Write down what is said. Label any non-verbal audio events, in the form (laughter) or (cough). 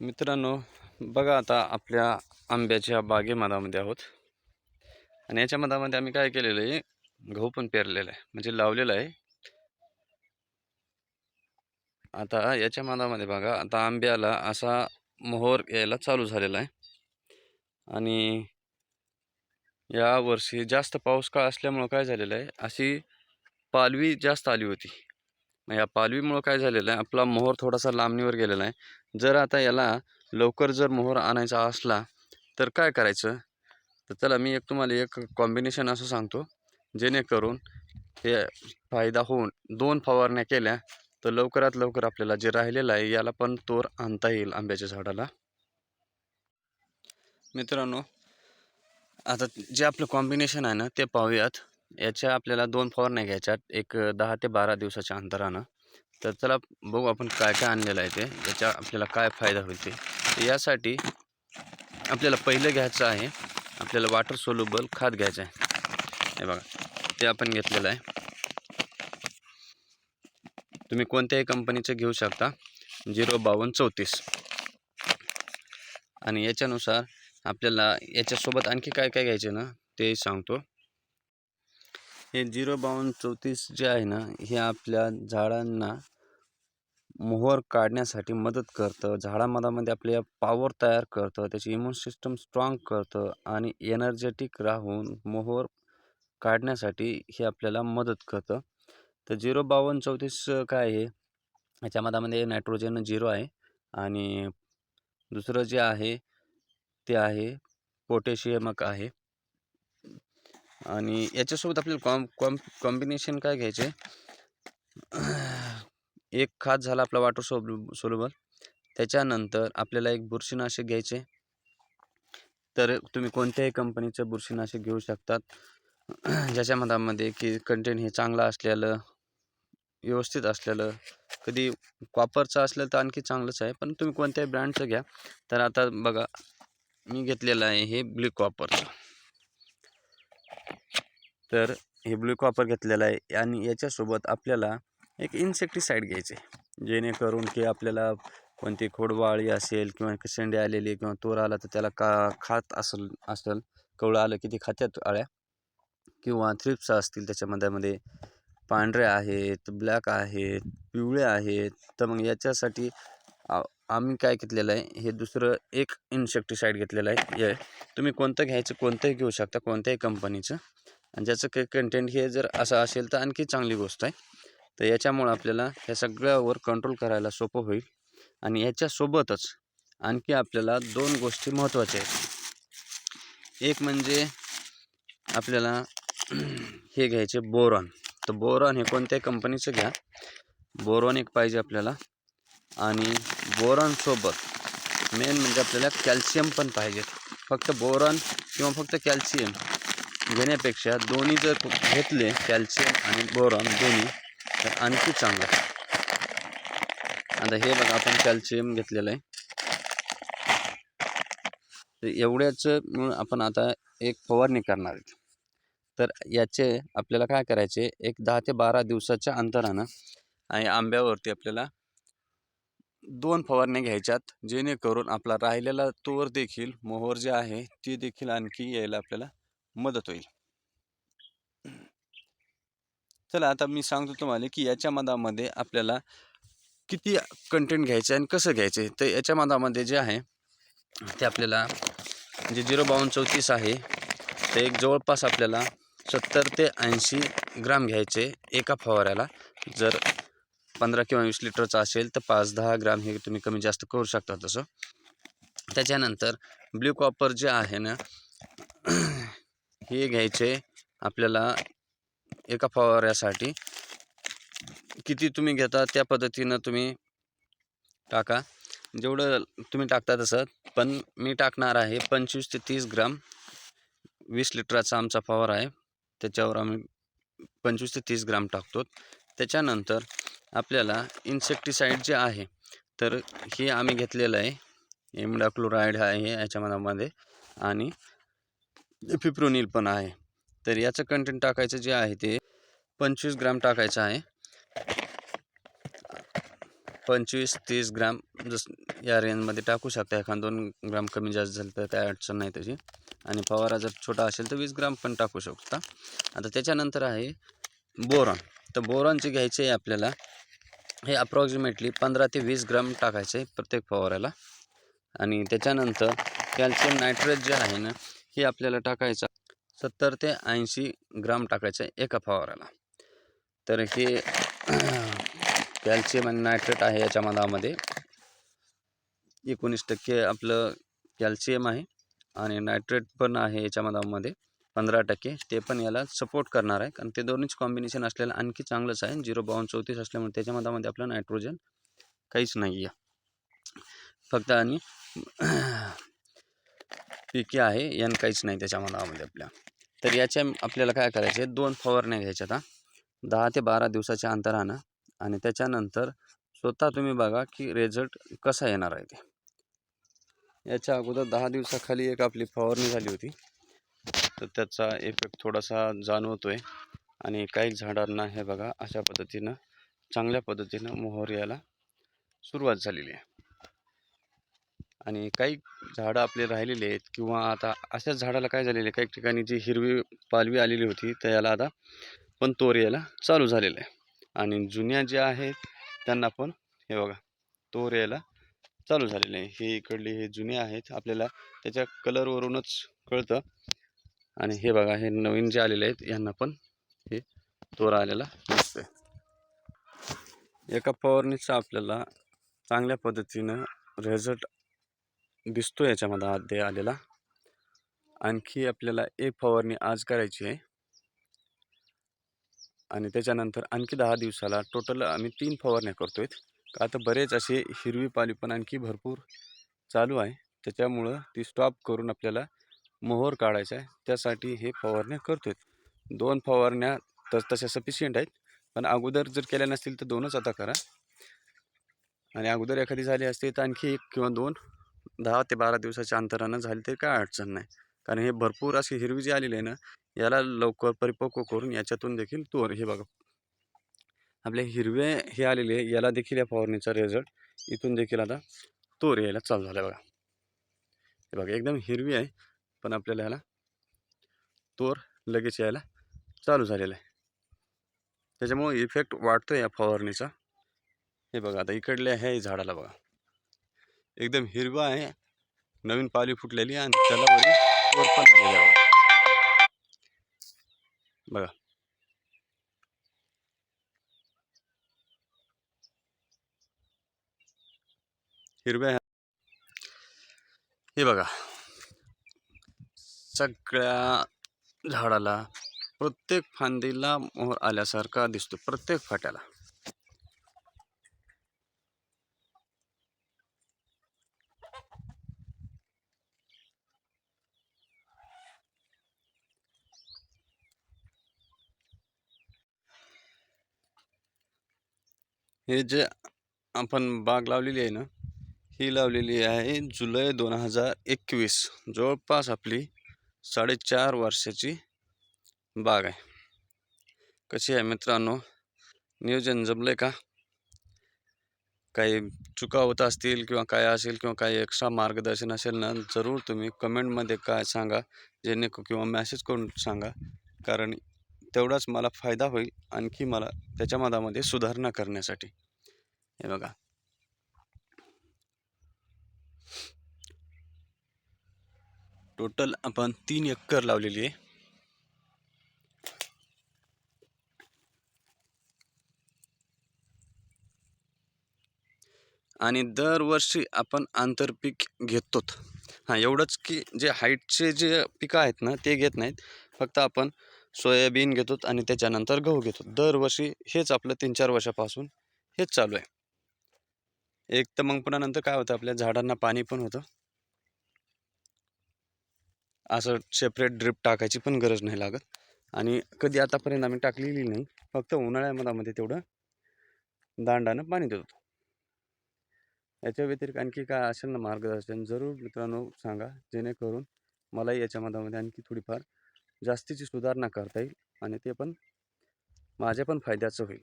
मित्रांनो बघा आता आपल्या आंब्याच्या बागेमधामध्ये आहोत. आणि याच्या मधामध्ये आम्ही काय केलेलं आहे? गहू पण पेरलेला आहे. म्हणजे लावलेला आहे. आता याच्या मधामध्ये बघा आता आंब्याला असा मोहर यायला चालू झालेला आहे. आणि या वर्षी जास्त पाऊस काळ असल्यामुळं काय झालेलं आहे? अशी पालवी जास्त आली होती. मग या पालवीमुळं काय झालेलं आहे? आपला मोहर थोडासा लांबणीवर गेलेला आहे. जर आता याला लवकर जर मोहर आणायचा असला तर काय करायचं? तर चला मी एक तुम्हाला एक कॉम्बिनेशन असं सांगतो. जेणेकरून हे फायदा होऊन दोन फवारण्या केल्या तर लवकरात लवकर आपल्याला जे राहिलेलं आहे याला पण तोर आणता येईल आंब्याच्या झाडाला. मित्रांनो आता जे आपलं कॉम्बिनेशन आहे ना ते पाहूयात. याच्या आपल्याला दोन फवारण्या घ्यायच्यात एक दहा ते बारा दिवसाच्या अंतरानं. तर चला बघू आपण काय काय आणलेलं आहे ते. याच्या आपल्याला काय फायदा होईल ते. यासाठी आपल्याला पहिलं घ्यायचं आहे आपल्याला वॉटर सोल्युबल खाद घ्यायचं आहे. हे बघा ते आपण घेतलेलं आहे. तुम्ही कोणत्याही कंपनीचं घेऊ शकता. झिरो बावन्न चौतीस. आणि याच्यानुसार आपल्याला याच्यासोबत आणखी काय काय घ्यायचे ना ते सांगतो. हे झिरो बावन्न चौतीस जे आहे ना हे आपल्या झाडांना मोहर काढण्यासाठी मदत करतं. झाडामधामध्ये आपल्या पावर तयार करतं त्याची इम्युन सिस्टम स्ट्रॉंग करतं आणि एनर्जेटिक राहून मोहर काढण्यासाठी हे आपल्याला मदत करतं. तर झिरो बावन्न चौतीस काय आहे? याच्या मधामध्ये नायट्रोजन झिरो आहे आणि दुसरं जे आहे ते आहे पोटॅशियमक आहे. आणि याच्यासोबत आपल्याला कॉम कॉम कॉम्बिनेशन काय घ्यायचे? एक खास झाला आपला वाटर सोल सोल्युबल त्याच्यानंतर आपल्याला एक बुरशीनाशक घ्यायचे. तर तुम्ही कोणत्याही कंपनीचं बुरशीनाशक घेऊ शकतात. ज्याच्या मधामध्ये की कंटेंट हे चांगलं असलेलं व्यवस्थित असलेलं. कधी कॉपरचं असलं तर आणखी चांगलंच आहे पण तुम्ही कोणत्याही ब्रँडचं घ्या. तर आता बघा मी घेतलेलं आहे हे ब्लिक कॉपरचं तर हे ब्लू कॉपर घेतलेलं आहे आणि याच्यासोबत आपल्याला एक इन्सेक्टिसाईड घ्यायचे जेणेकरून की आपल्याला कोणती खोडवाळी असेल किंवा शेंडे आलेली किंवा तोर आला तर त्याला का खात असेल असेल कवळं आलं की ते खात्यात आळ्या किंवा थ्रिप्स असतील त्याच्यामध्ये पांढरे आहेत ब्लॅक आहेत पिवळे आहेत. तर मग याच्यासाठी आम्ही काय घेतलेलं आहे हे दुसरं एक इन्सेक्टिसाईड घेतलेलं आहे. हे तुम्ही कोणतं घ्यायचं कोणतंही घेऊ शकता कोणत्याही कंपनीचं. आणि ज्याचं काही कंटेंट हे जर असं असेल तर आणखी चांगली गोष्ट आहे. तर याच्यामुळं आपल्याला ह्या सगळ्यावर कंट्रोल करायला सोपं होईल. आणि याच्यासोबतच आणखी आपल्याला दोन गोष्टी महत्त्वाच्या आहेत. एक म्हणजे आपल्याला (clears throat) हे घ्यायचे बोरॉन. तर बोरॉन हे कोणत्याही कंपनीचं घ्या. बोरॉन एक पाहिजे आपल्याला. आणि बोरॉनसोबत मेन म्हणजे आपल्याला कॅल्शियम पण पाहिजे. फक्त बोरॉन किंवा फक्त कॅल्शियम घेण्यापेक्षा दोन्ही जर घेतले कॅल्शियम आणि बोरॉन दोन्ही तर आणखी चांगलं. आता हे बघा आपण कॅल्शियम घेतलेलं आहे. तर एवढ्याच मिळून आपण आता एक फवारणी करणार आहे. तर याचे आपल्याला काय करायचे एक दहा ते बारा दिवसाच्या अंतरानं आणि आंब्यावरती आपल्याला दोन फवारण्या घ्यायच्यात जेणेकरून आपला राहिलेला तोर देखील मोहर जे आहे ती देखील आणखी यायला आपल्याला मदत होईल. चला आता मी सांगतो तुम्हाला की याच्या मधामध्ये आपल्याला किती कंटेंट घ्यायचे आणि कसं घ्यायचे तर याच्या मधामध्ये जे आहे ते आपल्याला म्हणजे जे झिरो बावन्न चौतीस आहे. ते एक जवळपास आपल्याला सत्तर ते ऐंशी ग्राम घ्यायचे एका फवाऱ्याला. जर पंधरा किंवा वीस लिटरचं असेल तर पाच दहा ग्राम हे तुम्ही कमी जास्त करू शकता तसं. त्याच्यानंतर ब्ल्यू कॉपर जे आहे ना हे घ्यायचे आपल्याला एका फवाऱ्यासाठी. किती तुम्ही घेता त्या पद्धतीनं तुम्ही टाका. जेवढं तुम्ही टाकता तसं. पण मी टाकणार आहे पंचवीस ते तीस ग्राम वीस लिटराचा आमचा फवारा आहे. त्याच्यावर आम्ही पंचवीस ते तीस ग्राम टाकतो. त्याच्यानंतर आपल्याला इन्सेक्टिसाईड जे आहे तर हे आम्ही घेतलेलं आहे. एमडाक्लोराईड आहे याच्या मनामध्ये. आणि फिप्रोनिल पण आहे. तर याचं कंटेंट टाकायचं जे आहे ते पंचवीस ग्राम टाकायचं आहे. पंचवीस तीस ग्रॅम जस या रेंजमध्ये टाकू शकता. एखाद दोन ग्राम कमी जास्त झालं तर काय अडचण नाही त्याची. आणि फवारा जर छोटा असेल तर वीस ग्राम पण टाकू शकता. आता त्याच्यानंतर आहे बोरॉन. तर बोरॉनचे घ्यायचे आहे आपल्याला हे अप्रॉक्सिमेटली पंधरा ते वीस ग्राम टाकायचे आहे प्रत्येक फवाऱ्याला. आणि त्याच्यानंतर कॅल्शियम नायट्रेट जे आहे ना हे आपल्याला टाकायचं सत्तर ते ऐंशी ग्राम टाकायचं आहे एका फवाराला. तर हे कॅल्शियम आणि नायट्रेट आहे याच्या मधामध्ये. एकोणीस टक्के आपलं कॅल्शियम आहे आणि नायट्रेट पण आहे याच्या मधामध्ये. पंधरा टक्के. ते पण याला सपोर्ट करणार आहे. कारण ते दोन्हीच कॉम्बिनेशन असलेलं आणखी चांगलंच आहे. झिरो बावन्न चौतीस असल्यामुळे त्याच्या मधामध्ये आपलं नायट्रोजन काहीच नाही आहे फक्त आणि पीके आहे यान काहीच नाही त्याच्या मनामध्ये आपल्या. तर याच्या आपल्याला काय करायचे दोन फवारण्या घ्यायच्या आता दहा ते बारा दिवसाच्या अंतरानं आणि त्याच्यानंतर स्वतः तुम्ही बघा की रिझल्ट कसा येणार आहे ते. याच्या अगोदर दहा दिवसाखाली एक आपली फवारणी झाली होती. तर त्याचा इफेक्ट थोडासा जाणवतो आहे आणि काही झाडांना हे बघा अशा पद्धतीनं चांगल्या पद्धतीनं मोहर यायला सुरुवात झालेली आहे. आणि काही झाडं आपले राहिलेले आहेत किंवा आता अशाच झाडाला काय झालेलं आहे काही ठिकाणी जी हिरवी पालवी आलेली होती तर याला आता पण तोर यायला चालू झालेलं आहे. आणि जुन्या ज्या आहेत त्यांना पण हे बघा तोर यायला चालू झालेले आहे. हे इकडले हे जुने आहेत. आपल्याला त्याच्या कलरवरूनच कळतं. आणि हे बघा हे नवीन जे आलेले आहेत यांना पण हे तोर आलेला दिसतोय. एका फवारणीचा आपल्याला चांगल्या पद्धतीनं रिझल्ट दिसतो याच्यामध्ये आधी आलेला. आणखी आपल्याला एक फवारणी आज करायची आहे. आणि त्याच्यानंतर आणखी दहा दिवसाला टोटल आम्ही तीन फवारण्या करतो आहेत का आता बरेच असे हिरवी पाली पण आणखी भरपूर चालू आहे. त्याच्यामुळं ती स्टॉप करून आपल्याला मोहर काढायचा आहे. त्यासाठी हे फवारण्या करतो आहेत दोन फवारण्या तस तशा सफिशियंट आहेत. पण अगोदर जर केल्या नसतील तर दोनच आता करा. आणि अगोदर एखादी झाली असते तर आणखी एक किंवा दोन दहा ते बारा दिवसाच्या अंतरानं झाली तरी काय अडचण नाही. कारण हे भरपूर अशी हिरवी जी आलेली आहे ना याला लवकर परिपक्व करून याच्यातून देखील तोर हे बघा. आपले हिरवे हे आलेले आहे, याला देखील या फवारणीचा रिझल्ट इथून देखील आता तोर यायला चालू झाला बघा. हे बघा एकदम हिरवी आहे पण आपल्याला याला तोर लगेच यायला चालू झालेला आहे. त्याच्यामुळे इफेक्ट वाढतो या फवारणीचा. हे बघा आता इकडले आहे झाडाला बघा. एकदम हिरवा आहे नवीन पाली आणि त्याला वरी वर पण आलेली हे। सगळ्या झाडाला, प्रत्येक फांदीला मोहर आल्यासारखा दिसतो, प्रत्येक फाट्याला. हे जे आपण बाग लावलेली आहे ना ही लावलेली आहे जुलै दोन हजार एकवीस. जवळपास आपली साडेचार वर्षाची बाग आहे. कशी आहे मित्रांनो? नियोजन जमलं का? काही चुका होत असतील किंवा काय असेल किंवा काही एक्स्ट्रा मार्गदर्शन असेल ना जरूर तुम्ही कमेंटमध्ये काय सांगा जेणे किंवा मॅसेज करून सांगा. कारण तेवढाच मला फायदा होईल आणखी मला त्याच्या मधामध्ये सुधारणा करण्यासाठी. हे बघा टोटल आपण तीन एकर लावलेली आहे. आणि दरवर्षी आपण आंतरपीक घेतो हां एवढंच की जे हाईटचे जे पिकं आहेत ना ते घेत नाहीत. फक्त आपण सोयाबीन घेतो आणि त्याच्यानंतर गहू घेतो दरवर्षी हेच आपलं तीन चार वर्षापासून हेच चालू आहे. एक तर मग पुन्हा नंतर काय होतं आपल्या झाडांना पाणी पण होतं. असं सेपरेट ड्रिप टाकायची पण गरज नाही लागत. आणि कधी आतापर्यंत आम्ही टाकलेली नाही फक्त उन्हाळ्यामध्ये तेवढं दांडानं पाणी देतो याच्या व्यतिरिक्त आणखी काय असेल ना मार्गदर्शन जरूर मित्रांनो सांगा जेणेकरून मलाही याच्या मधामध्ये आणखी थोडीफार जास्तीची सुधारणा करता येईल आणि ते पण माझ्या पण फायद्याचं होईल.